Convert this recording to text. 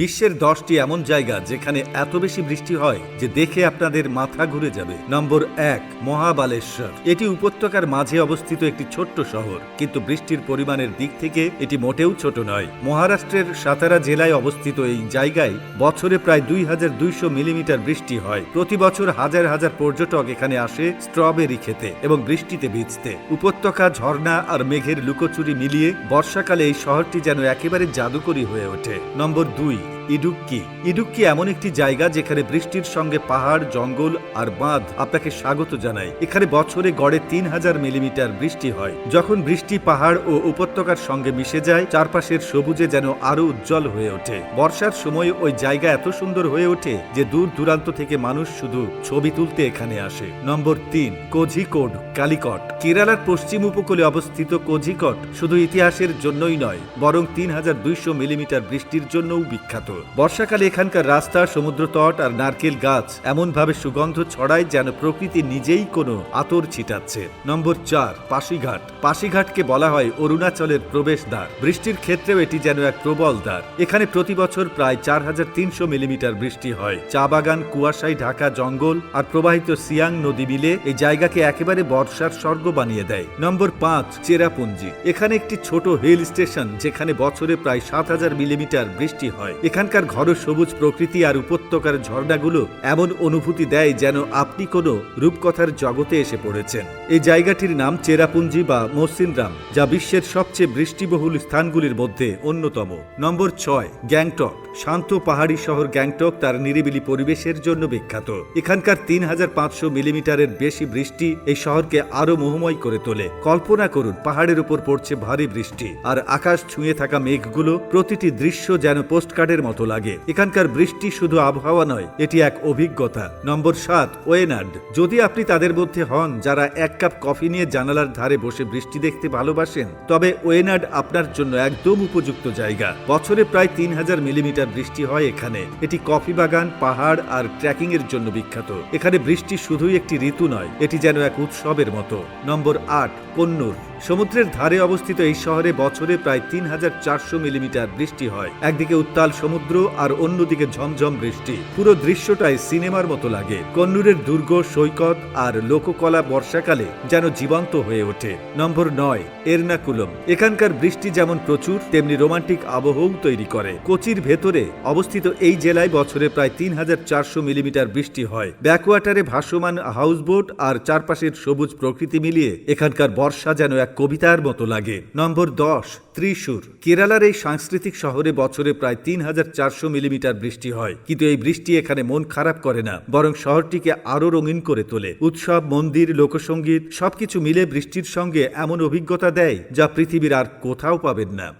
বিশ্বের দশটি এমন জায়গা যেখানে এত বেশি বৃষ্টি হয় যে দেখে আপনাদের মাথা ঘুরে যাবে। নম্বর এক, মহাবালেশ্বর। এটি উপত্যকার মাঝে অবস্থিত একটি ছোট্ট শহর, কিন্তু বৃষ্টির পরিমাণের দিক থেকে এটি মোটেও ছোট নয়। মহারাষ্ট্রের সাতারা জেলায় অবস্থিত এই জায়গায় বছরে প্রায় দুই হাজার দুইশো মিলিমিটার বৃষ্টি হয়। প্রতি বছর হাজার হাজার পর্যটক এখানে আসে স্ট্রবেরি খেতে এবং বৃষ্টিতে ভিজতে। উপত্যকা, ঝর্ণা আর মেঘের লুকোচুরি মিলিয়ে বর্ষাকালে এই শহরটি যেন একেবারে জাদুকরী হয়ে ওঠে। নম্বর দুই ইডুক্কি। ইডুক্কি এমন একটি জায়গা যেখানে বৃষ্টির সঙ্গে পাহাড়, জঙ্গল আর বাঁধ আপনাকে স্বাগত জানায়। এখানে বছরে গড়ে তিন হাজার মিলিমিটার বৃষ্টি হয়। যখন বৃষ্টি পাহাড় ও উপত্যকার সঙ্গে মিশে যায়, চারপাশের সবুজে যেন আরও উজ্জ্বল হয়ে ওঠে। বর্ষার সময় ওই জায়গা এত সুন্দর হয়ে ওঠে যে দূর দূরান্ত থেকে মানুষ শুধু ছবি তুলতে এখানে আসে। নম্বর তিন, কোঝিকোড, কালিকট। কেরালার পশ্চিম উপকূলে অবস্থিত কোঝিকট শুধু ইতিহাসের জন্যই নয়, বরং তিন হাজার দুইশো মিলিমিটার বৃষ্টির জন্যও বিখ্যাত। বর্ষাকালে এখানকার রাস্তা সমুদ্র তট আর নারকেল গাছ এমনভাবে সুগন্ধ ছড়ায় যেন প্রকৃতি নিজেই কোনো আতর ছিটাচ্ছে। নম্বর চার, পাশিঘাট। পাশিঘাটকে বলা হয় অরুণাচলের প্রবেশদ্বার। বৃষ্টির ক্ষেত্রেও এটি যেন এক প্রবল দ্বার। এখানে প্রতি বছর প্রায় চার হাজার তিনশো মিলিমিটার বৃষ্টি হয়। চা বাগান, কুয়াশায় ঢাকা জঙ্গল আর প্রবাহিত সিয়াং নদী মিলে এই জায়গাকে একেবারে বর্ষার স্বর্গ বানিয়ে দেয়। নম্বর পাঁচ, চেরাপুঞ্জি। এখানে একটি ছোট হিল স্টেশন যেখানে বছরে প্রায় সাত হাজার মিলিমিটার বৃষ্টি হয়। এখানকার ঘর সবুজ প্রকৃতি আর উপত্যকার ঝর্ণাগুলো এমন অনুভূতি দেয় যেন আপনি কোনো রূপকথার জগতে এসে পড়েছেন। এই জায়গাটির নাম চেরাপুঞ্জি বা মসিনরাম যা বিশ্বের সবচেয়ে বৃষ্টিবহুল স্থানগুলির মধ্যে অন্যতম। নম্বর ছয়, গ্যাংটক। শান্ত পাহাড়ি শহর গ্যাংটক তার নিরিবিলি পরিবেশের জন্য বিখ্যাত। এখানকার তিন হাজার পাঁচশো মিলিমিটারের বেশি বৃষ্টি এই শহরকে আরও মোহময় করে তোলে। কল্পনা করুন, পাহাড়ের উপর পড়ছে ভারী বৃষ্টি, আর আকাশ ছুঁয়ে থাকা মেঘগুলো প্রতিটি দৃশ্য যেন পোস্টকার্ডের মতো লাগে। এখানকার বৃষ্টি শুধু আবহাওয়া নয়, এটি এক অভিজ্ঞতা। নম্বর সাত, ওয়েনার্ড। যদি আপনি তাদের মধ্যে হন যারা এক কাপ কফি নিয়ে জানালার ধারে বসে বৃষ্টি দেখতে ভালোবাসেন, তবে ওয়েনার্ড আপনার জন্য একদম উপযুক্ত জায়গা। বছরে প্রায় তিন হাজার মিলিমিটার বৃষ্টি হয় এখানে। এটি কফি বাগান, পাহাড় আর ট্রেকিং এর জন্য বিখ্যাত। এখানে বৃষ্টি শুধুই একটি ঋতু নয়, এটি যেন এক উৎসবের মতো। নম্বর আট, কন্নুর। সমুদ্রের ধারে অবস্থিত এই শহরে বছরে প্রায় তিন হাজার চারশো মিলিমিটার বৃষ্টি হয়। একদিকে উত্তাল সমুদ্র আর অন্যদিকে ঝমঝম বৃষ্টি। পুরো দৃশ্যটাই সিনেমার মতো লাগে। কন্নুরের দুর্গ, সৈকত আর লোককলা বর্ষাকালে যেন জীবন্ত হয়ে ওঠে। নম্বর নয়, এরনাকুলম। এখানকার বৃষ্টি যেমন প্রচুর, তেমনি রোমান্টিক আবহও তৈরি করে। কোচির ভেতরে অবস্থিত এই জেলায় বছরে প্রায় তিন হাজার চারশো মিলিমিটার বৃষ্টি হয়। ব্যাকওয়াটারে ভাসমান হাউসবোট আর চারপাশের সবুজ প্রকৃতি মিলিয়ে এখানকার বর্ষা যেন এক কবিতার মতো লাগে। নম্বর দশ, ত্রিশুর। কেরালার এই সাংস্কৃতিক শহরে বছরে প্রায় তিন হাজার চারশো মিলিমিটার বৃষ্টি হয়। কিন্তু এই বৃষ্টি এখানে মন খারাপ করে না, বরং শহরটিকে আরও রঙিন করে তোলে। উৎসব, মন্দির লোকসঙ্গীত সবকিছু মিলে বৃষ্টির সঙ্গে এমন অভিজ্ঞতা দেয় যা পৃথিবীর আর কোথাও পাবেন না।